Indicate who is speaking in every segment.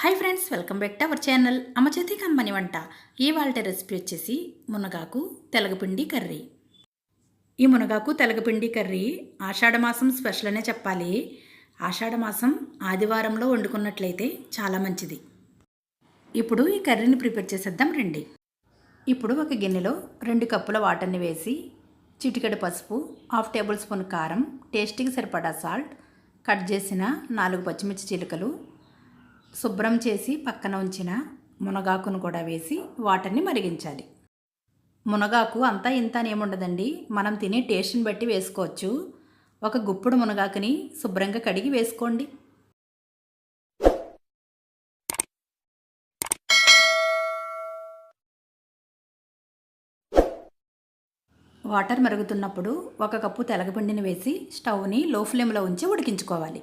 Speaker 1: Hi friends welcome back to our channel అమ్మచేతి కమ్మని వంట. ఇవాళ రెసిపీ వచ్చేసి మునగాకు తెలగపిండి కర్రీ. ఈ మునగాకు తెలగపిండి కర్రీ ఆషాఢ మాసం స్పెషల్ అనే చెప్పాలి. ఆషాఢ మాసం ఆదివారంలో వండుకున్నట్లయితే చాలా మంచిది. ఇప్పుడు ఈ కర్రీని ప్రిపేర్ చేసేద్దాం రండి. ఇప్పుడు ఒక గిన్నెలో రెండు కప్పుల వాటర్ని వేసి చిటికెడు పసుపు హాఫ్ టేబుల్ స్పూన్ కారం టేస్టీకి సరిపడా సాల్ట్ కట్ చేసిన నాలుగు పచ్చిమిర్చి చిలుకలు శుభ్రం చేసి పక్కన ఉంచిన మునగాకును కూడా వేసి వాటర్ని మరిగించాలి. మునగాకు అంతా ఇంత ఏముండదండి. మనం తినే టేస్ట్ని బట్టి వేసుకోవచ్చు. ఒక గుప్పుడు మునగాకుని శుభ్రంగా కడిగి వేసుకోండి. వాటర్ మరుగుతున్నప్పుడు ఒక కప్పు తెలగపిండిని వేసి స్టవ్ని లో ఫ్లేమ్లో ఉంచి ఉడికించుకోవాలి.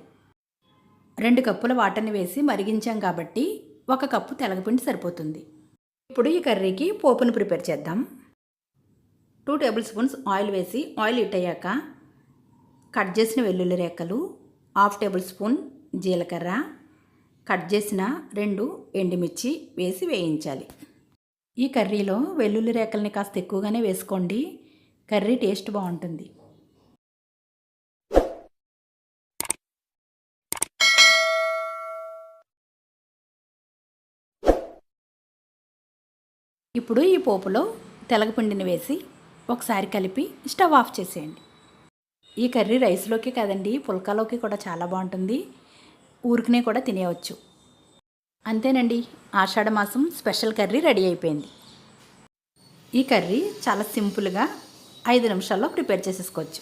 Speaker 1: రెండు కప్పుల వాటర్ని వేసి మరిగించాం కాబట్టి ఒక కప్పు తెలగపిండి సరిపోతుంది. ఇప్పుడు ఈ కర్రీకి పోపును ప్రిపేర్ చేద్దాం. టూ టేబుల్ స్పూన్స్ ఆయిల్ వేసి ఆయిల్ హీట్ అయ్యాక కట్ చేసిన వెల్లుల్లి రేఖలు హాఫ్ టేబుల్ స్పూన్ జీలకర్ర కట్ చేసిన రెండు ఎండుమిర్చి వేసి వేయించాలి. ఈ కర్రీలో వెల్లుల్లి రేఖల్ని కాస్త ఎక్కువగానే వేసుకోండి. కర్రీ టేస్ట్ బాగుంటుంది. ఇప్పుడు ఈ పోపులో తెలగపిండిని వేసి ఒకసారి కలిపి స్టవ్ ఆఫ్ చేసేయండి. ఈ కర్రీ రైస్లోకి కదండి పుల్కాలోకి కూడా చాలా బాగుంటుంది. ఊరికనే కూడా తినేయవచ్చు అంతేనండి ఆషాఢ మాసం స్పెషల్ కర్రీ రెడీ అయిపోయింది. ఈ కర్రీ చాలా సింపుల్గా ఐదు నిమిషాల్లో ప్రిపేర్ చేసేసుకోవచ్చు.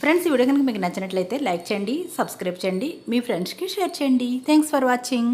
Speaker 1: ఫ్రెండ్స్ ఈ వీడియో కనుక మీకు నచ్చినట్లయితే లైక్ చేయండి సబ్స్క్రైబ్ చేయండి మీ ఫ్రెండ్స్కి షేర్ చేయండి. Thanks for watching.